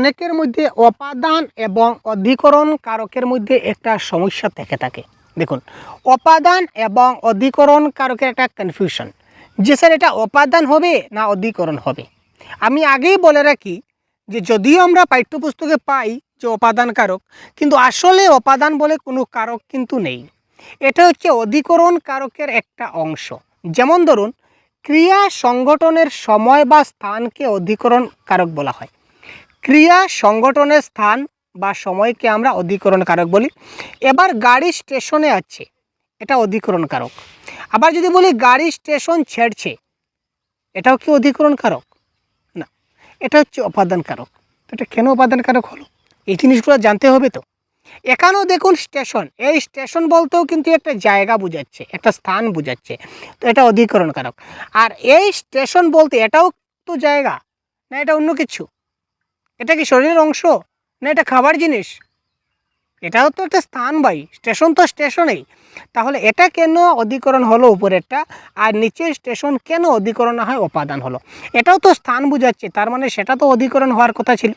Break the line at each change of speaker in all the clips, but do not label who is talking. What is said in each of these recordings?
অনেকের মধ্যে অপাদান এবং অধিকরণ কারকের মধ্যে একটা সমস্যা থেকে থাকে। দেখুন, অপাদান এবং অধিকরণ কারকের একটা কনফিউশন যে স্যার, এটা অপাদান হবে না অধিকরণ হবে? আমি আগেই বলে রাখি যে যদিও আমরা পাঠ্যপুস্তকে পাই যে অপাদান কারক, কিন্তু আসলে অপাদান বলে কোনো কারক কিন্তু নেই। এটা হচ্ছে অধিকরণ কারকের একটা অংশ। যেমন ধরুন, ক্রিয়া সংগঠনের সময় বা স্থানকে অধিকরণ কারক বলা হয়। ক্রিয়া সংগঠনের স্থান বা সময়কে আমরা অধিকরণ কারক বলি। এবার গাড়ি স্টেশনে আছে, এটা অধিকরণ কারক আবার যদি বলি গাড়ি স্টেশন ছেড়ছে, এটাও কি অধিকরণ কারক না, এটা হচ্ছে অপাদান কারক এটা কেন অপাদান কারক হলো? এই জিনিসগুলো জানতে হবে তো। এখানেও দেখুন স্টেশন, এই স্টেশন বলতেও কিন্তু একটা জায়গা বোঝাচ্ছে, একটা স্থান বোঝাচ্ছে, তো এটা অধিকরণ কারক আর এই স্টেশন বলতে এটাও তো জায়গা, না এটা অন্য কিছু? এটা কি শরীরের অংশ? না এটা খাবার জিনিস? এটাও তো একটা স্থান ভাই, স্টেশন তো স্টেশনেই। তাহলে এটা কেন অধিকরণ হলো উপরেরটা? আর নিচের স্টেশন কেন অধিকরণ না হয় অপাদান হলো? এটাও তো স্থান বোঝাচ্ছে, তার মানে সেটা তো অধিকরণ হওয়ার কথা ছিল।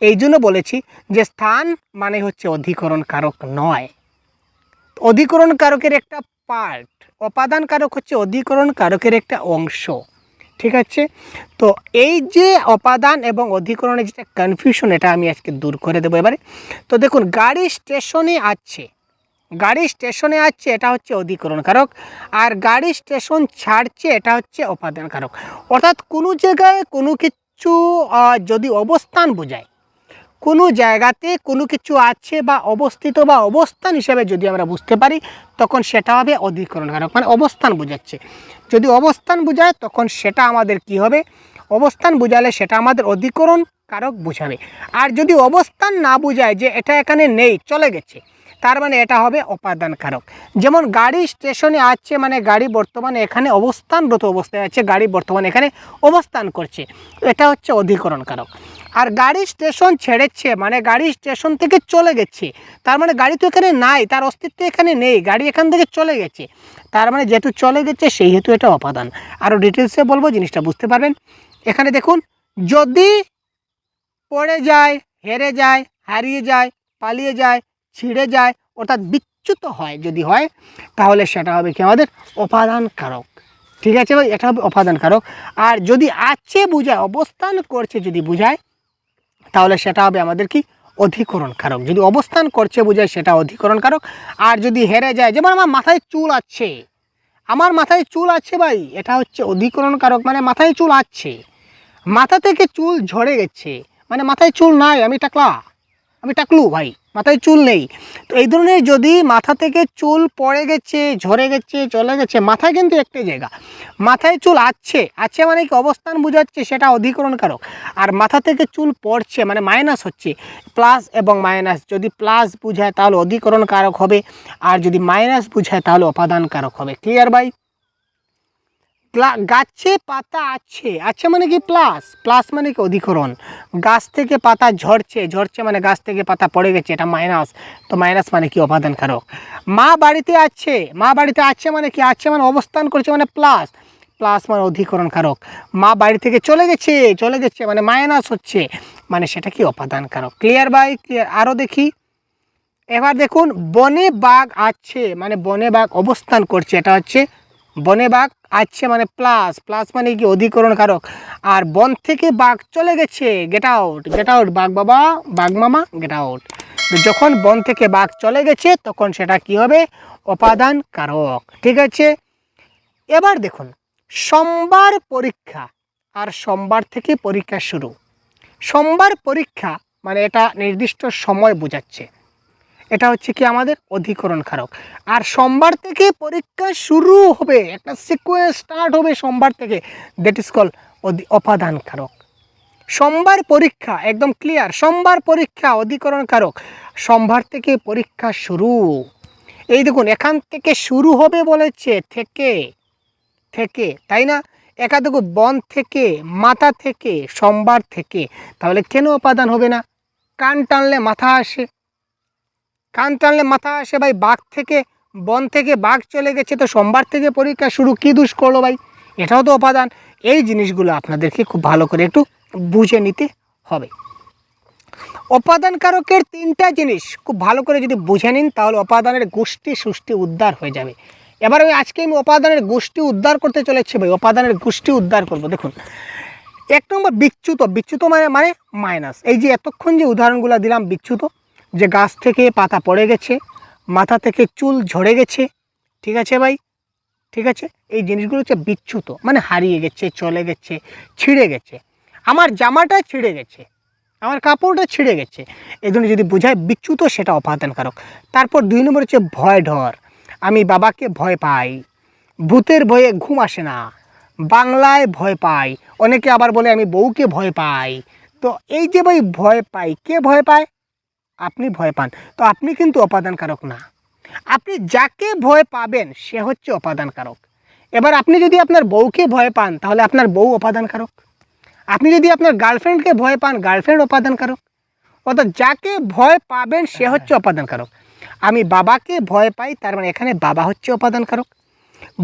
এই জন্য বলেছি যে স্থান মানে হচ্ছে অধিকরণ কারক নয়। অধিকরণ কারকের একটা পার্ট অপাদান কারক হচ্ছে অধিকরণ কারকের একটা অংশ। ঠিক আছে? তো এই যে অপাদান এবং অধিকরণের যেটা কনফিউশন এটা আমি আজকে দূর করে দেবো এবারে। তো দেখুন, গাড়ি স্টেশনে আছে। গাড়ি স্টেশনে আছে, এটা হচ্ছে অধিকরণ কারক আর গাড়ি স্টেশন ছাড়ছে, এটা হচ্ছে অপাদান কারক অর্থাৎ কোনো জায়গায় কোনো কিছু যদি অবস্থান বোঝায় কোনো জায়গাতে কোনো কিছু আছে বা অবস্থিত বা অবস্থান হিসাবে যদি আমরা বুঝতে পারি, তখন সেটা হবে অধিকরণ কারক মানে অবস্থান বোঝাচ্ছে। যদি অবস্থান বোঝায়, তখন সেটা আমাদের কি হবে? অবস্থান বোঝালে সেটা আমাদের অধিকরণ কারক বোঝাবে। আর যদি অবস্থান না বোঝায় যে এটা এখানে নেই, চলে গেছে, তার মানে এটা হবে অপাদান কারক যেমন গাড়ি স্টেশনে আছে মানে গাড়ি বর্তমানে এখানে অবস্থানরত অবস্থায় আছে, গাড়ি বর্তমানে এখানে অবস্থান করছে, এটা হচ্ছে অধিকরণ কারক আর গাড়ি স্টেশন ছেড়েছে মানে গাড়ি স্টেশন থেকে চলে গেছে। তার মানে গাড়ি তো এখানে নাই, তার অস্তিত্ব এখানে নেই, গাড়ি এখান থেকে চলে গেছে। তার মানে যেহেতু চলে গেছে সেই হেতু এটা অপাদান। আরও ডিটেলসে বলব, জিনিসটা বুঝতে পারবেন। এখানে দেখুন, যদি পড়ে যায়, হেরে যায়, হারিয়ে যায়, পালিয়ে যায়, ছিঁড়ে যায়, অর্থাৎ বিচ্যুত হয়, যদি হয়, তাহলে সেটা হবে কি আমাদের অপাদান কারক ঠিক আছে ভাই? এটা হবে অপাদান কারক আর যদি আছে বোঝায়, অবস্থান করছে যদি বোঝায় তাহলে সেটা হবে আমাদের কি? অধিকরণ কারক যদি অবস্থান করছে বোঝায় সেটা অধিকরণ কারক আর যদি হেরে যায়, যেমন আমার মাথায় চুল আছে, আমার মাথায় চুল আছে ভাই, এটা হচ্ছে অধিকরণ কারক মানে মাথায় চুল আছে। মাথা থেকে চুল ঝরে গেছে মানে মাথায় চুল নাই, আমি টাকলা, আমি টাকলু ভাই, মাথায় চুল নেই। তো এই ধরনের যদি মাথা থেকে চুল পড়ে গেছে, ঝরে গেছে, চলে গেছে মাথায় কিন্তু একটাই জায়গা। মাথায় চুল আছে আছে মানে কি অবস্থান বোঝাচ্ছে সেটা অধিকরণ কারক আর মাথা থেকে চুল পড়ছে মানে মাইনাস হচ্ছে প্লাস এবং মাইনাস যদি প্লাস বুঝায় তাহলে অধিকরণ কারক হবে, আর যদি মাইনাস বুঝায় তাহলে অপাদান কারক হবে। ক্লিয়ার ভাই? গাছে পাতা আছে আছে মানে কি প্লাস প্লাস মানে কি অধিকরণ? গাছ থেকে পাতা ঝরছে ঝরছে মানে গাছ থেকে পাতা পড়ে গেছে, এটা মাইনাস তো মাইনাস মানে কি অপাদান কারক মা বাড়িতে আছে, মা বাড়িতে আছে মানে কি, আছে মানে অবস্থান করছে মানে প্লাস প্লাস মানে অধিকরণ কারক। মা বাড়ি থেকে চলে গেছে চলে গেছে মানে মাইনাস হচ্ছে। মানে সেটা কি অপাদান কারক? ক্লিয়ার বাই ক্লিয়ার আরও দেখি। এবার দেখুন, বনে বাঘ আছে মানে বনে বাঘ অবস্থান করছে। এটা হচ্ছে বনে বাঘ আছে মানে প্লাস। প্লাস মানে কি? অধিকরণ কারক। আর বন থেকে বাঘ চলে গেছে। গেট আউট গেট আউট বাঘ বাবা, বাঘ মামা গেট আউট যখন বন থেকে বাঘ চলে গেছে, তখন সেটা কি হবে? অপাদান কারক। ঠিক আছে? এবার দেখুন সোমবার পরীক্ষা আর সোমবার থেকে পরীক্ষা শুরু। সোমবার পরীক্ষা মানে এটা নির্দিষ্ট সময় বোঝাচ্ছে। এটা হচ্ছে কি আমাদের অধিকরণ কারক আর সোমবার থেকে পরীক্ষা শুরু হবে, একটা সিকোয়েন্স স্টার্ট হবে সোমবার থেকে। দ্যাট ইজ কল অপাদান কারক সোমবার পরীক্ষা, একদম ক্লিয়ার সোমবার পরীক্ষা অধিকরণ কারক সোমবার থেকে পরীক্ষা শুরু। এই দেখুন, এখান থেকে শুরু হবে বলেছে, থেকে। থেকে, তাই না? একা দেখো বন থেকে মাথা থেকে, সোমবার থেকে, তাহলে কেন উপাদান হবে না? কান টানলে মাথা আসে। কান টানলে মাথা আসে ভাই, বাঘ থেকে, বন থেকে বাঘ চলে গেছে তো সোমবার থেকে পরীক্ষা শুরু, কী দুষ করল ভাই? এটাও তো উপাদান। এই জিনিসগুলো আপনাদেরকে খুব ভালো করে একটু বুঝে নিতে হবে। উপাদান কারকের তিনটা জিনিস খুব ভালো করে যদি বুঝে নিন, তাহলে উপাদানের গোষ্ঠী সুষ্ঠী উদ্ধার হয়ে যাবে। এবার আমি আজকে আমি উপাদানের গোষ্ঠী উদ্ধার করতে চলেছি ভাই, উপাদানের গোষ্ঠী উদ্ধার করব। দেখুন, এক নম্বর বিচ্যুত বিচ্যুত মানে মানে মাইনাস এই যে এতক্ষণ যে উদাহরণগুলো দিলাম, বিচ্যুত, যে গাছ থেকে পাতা পড়ে গেছে, মাথা থেকে চুল ঝরে গেছে, ঠিক আছে ভাই? ঠিক আছে? এই জিনিসগুলো হচ্ছে বিচ্যুত মানে হারিয়ে গেছে, চলে গেছে, ছিঁড়ে গেছে। আমার জামাটা ছিঁড়ে গেছে, আমার কাপড়টা ছিঁড়ে গেছে। এই জন্য যদি বোঝায়, বিচ্যুত সেটা অপাদানকারক তারপর দুই নম্বর হচ্ছে ভয়, ডর। আমি বাবাকে ভয় পাই। ভূতের ভয়ে ঘুম আসে না। বাংলায় ভয় পাই। অনেকে আবার বলে, আমি বউকে ভয় পাই। তো এই যে ভাই ভয় পাই, কে ভয় পায়? আপনি ভয় পান। তো আপনি কিন্তু অপাদানকারক না। আপনি যাকে ভয় পাবেন, সে হচ্ছে অপাদানকারক। এবার আপনি যদি আপনার বউকে ভয় পান, তাহলে আপনার বউ অপাদানকারক। আপনি যদি আপনার গার্লফ্রেন্ডকে ভয় পান, গার্লফ্রেন্ড অপাদানকারক। অর্থাৎ যাকে ভয় পাবেন, সে হচ্ছে অপাদানকারক। আমি বাবাকে ভয় পাই, তার মানে এখানে বাবা হচ্ছে অপাদানকারক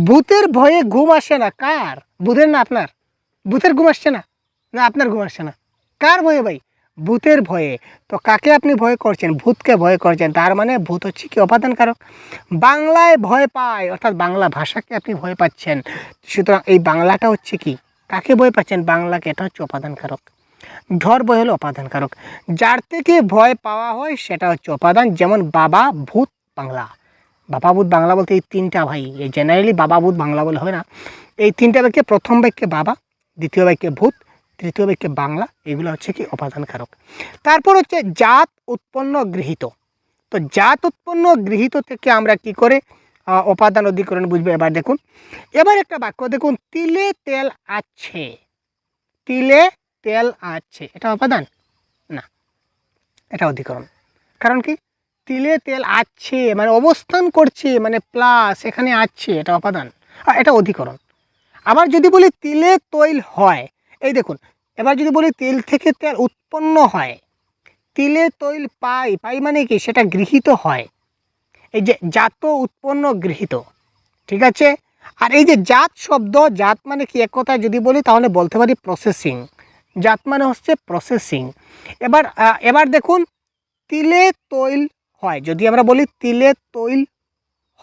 ভূতের ভয়ে ঘুম আসে না, কার? ভূতের না আপনার? ভূতের ঘুম আসছে না? না, আপনার ঘুম আসছে না। কার ভয়ে ভাই? ভূতের ভয়ে। তো কাকে আপনি ভয় করছেন? ভূতকে ভয় করছেন, তার মানে ভূত হচ্ছে কি অপাদানকারক বাংলায় ভয় পায়, অর্থাৎ বাংলা ভাষাকে আপনি ভয় পাচ্ছেন। সুতরাং এই বাংলাটা হচ্ছে কি? কাকে ভয় পাচ্ছেন? বাংলাকে, এটা হচ্ছে অপাদানকারক ঢর ভয় হলো অপাদানকারক। যার থেকে ভয় পাওয়া হয় সেটা হচ্ছে অপাদান যেমন বাবা ভূত বাংলা। বাবা ভূত বাংলা বলতে এই তিনটা ভাই এই জেনারেলি বাবা ভূত বাংলা বলে হয় না। এই তিনটা বাক্যে প্রথম বাক্যে বাবা দ্বিতীয় বাক্যে ভূত তৃতীয় বাক্যে বাংলা এগুলো হচ্ছে কি অপাদানকারক। তারপর হচ্ছে জাত উৎপন্ন গৃহীত। তো জাত উৎপন্ন গৃহীত থেকে আমরা কি করে আহ, উপাদান অধিকরণ বুঝব? এবার দেখুন এবার একটা বাক্য দেখুন তিলে তেল আছে তিলে তেল আছে, এটা উপাদান না, এটা অধিকরণ। কারণ কি? তিলে তেল আছে মানে অবস্থান করছে মানে প্লাস এখানে আছে, এটা উপাদান আর এটা অধিকরণ। আবার যদি বলি তিলে তৈল হয়, এই দেখুন, এবার যদি বলি তিল থেকে তেল উৎপন্ন হয়, তিলে তৈল পাই পাই মানে কি? সেটা গৃহীত হয়। এই যে জাত উৎপন্ন গৃহীত, ঠিক আছে? আর এই যে জাত শব্দ, জাত মানে কি? এক কথায় যদি বলি, তাহলে বলতে পারি প্রসেসিং জাত মানে হচ্ছে প্রসেসিং এবার এবার দেখুন, তিলে তৈল হয়। যদি আমরা বলি তিলে তৈল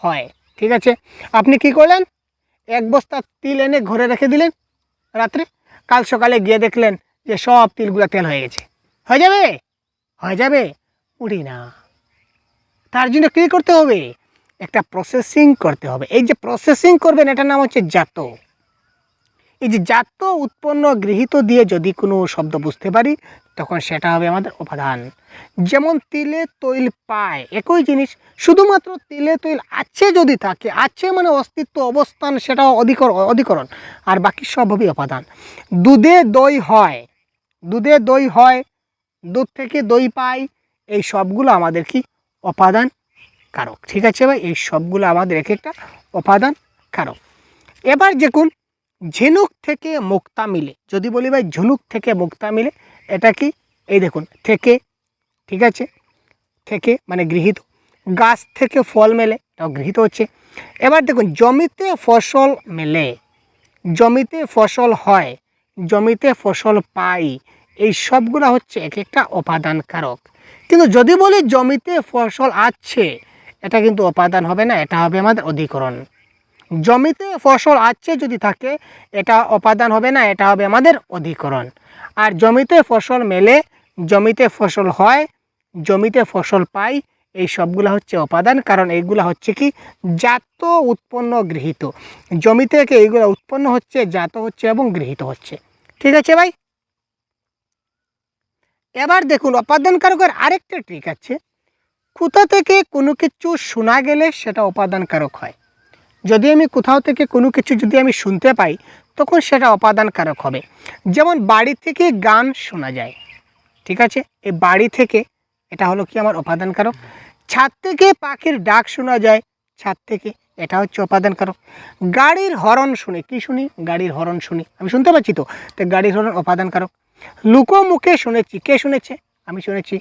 হয়, ঠিক আছে? আপনি কি করলেন? এক বস্তা তিল এনে ঘরে রেখে দিলেন রাত্রে। কাল সকালে গিয়ে দেখলেন যে সব তিলগুলো তেল হয়ে গেছে। হয়ে যাবে? হয়ে যাবে? উড়ি না। তার জন্য কী করতে হবে? একটা প্রসেসিং করতে হবে। এই যে প্রসেসিং করবেন, এটার নাম হচ্ছে জাত এই যে জাত উৎপন্ন গৃহীত দিয়ে যদি কোনো শব্দ বুঝতে পারি, তখন সেটা হবে আমাদের উপাদান। যেমন তিলে তৈল পায়, একই জিনিস, শুধুমাত্র তিলে তৈল আছে যদি থাকে, আছে মানে অস্তিত্ব, অবস্থান, সেটাও অধিকর, অধিকরণ, আর বাকি সব হবে উপাদান। দুধে দই হয়, দুধে দই হয়, দুধ থেকে দই পাই, এই সবগুলো আমাদের কি? উপাদান কারক। ঠিক আছে ভাই? এই সবগুলো আমাদের এক একটা উপাদান কারক। এবার দেখুন ঝিনুক থেকে মুক্তা মিলে। যদি বলি ভাই ঝিনুক থেকে মুক্তা মিলে, এটা কি? এই দেখুন, থেকে, ঠিক আছে? থেকে মানে গৃহীত। গাছ থেকে ফল মেলে, এটাও গৃহীত হচ্ছে। এবার দেখুন, জমিতে ফসল মেলে, জমিতে ফসল হয়, জমিতে ফসল পাই, এই সবগুলো হচ্ছে এক একটা উপাদান কারক কিন্তু যদি বলি জমিতে ফসল আছে, এটা কিন্তু উপাদান হবে না, এটা হবে আমাদের অধিকরণ। জমিতে ফসল আছে যদি থাকে, এটা উপাদান হবে না, এটা হবে আমাদের অধিকরণ। আর জমিতে ফসল মেলে, জমিতে ফসল হয়, জমিতে ফসল পাই, এই সবগুলো হচ্ছে উপাদান কারণ এইগুলো হচ্ছে কি? জাত উৎপন্ন গৃহীত। জমি থেকে এইগুলো উৎপন্ন হচ্ছে, জাত হচ্ছে এবং গৃহীত হচ্ছে। ঠিক আছে ভাই? এবার দেখুন উপাদান কারকের আরেকটা ট্রিক আছে। কোথা থেকে কোনো কিছু শোনা গেলে সেটা উপাদান কারক হয়। যদি আমি কোথাও থেকে কোনো কিছু যদি আমি শুনতে পাই, তখন সেটা অপাদানকারক হবে। যেমন বাড়ি থেকে গান শোনা যায়, ঠিক আছে? এই বাড়ি থেকে এটা হলো কি আমার উপাদান কারক ছাদ থেকে পাখির ডাক শোনা যায়, ছাদ থেকে এটা হচ্ছে উপাদান কারক গাড়ির হরন শুনে, কি শুনি? গাড়ির হরন শুনি। আমি শুনতে পাচ্ছি তো? তো গাড়ির হরন উপাদান কারক লুকোমুখে শুনেছি, কে শুনেছে? আমি শুনেছি।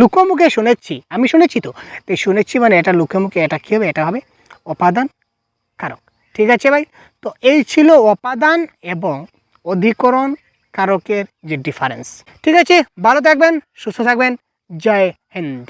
লুকোমুখে শুনেছি, আমি শুনেছি তো? তো শুনেছি মানে এটা লুকোমুখে এটা কী হবে? এটা হবে উপাদান কারক। ঠিক আছে ভাই? তো এই ছিল উপাদান এবং অধিকরণ কারকের যে ডিফারেন্স ঠিক আছে? ভালো থাকবেন, সুস্থ থাকবেন। জয় হিন্দ।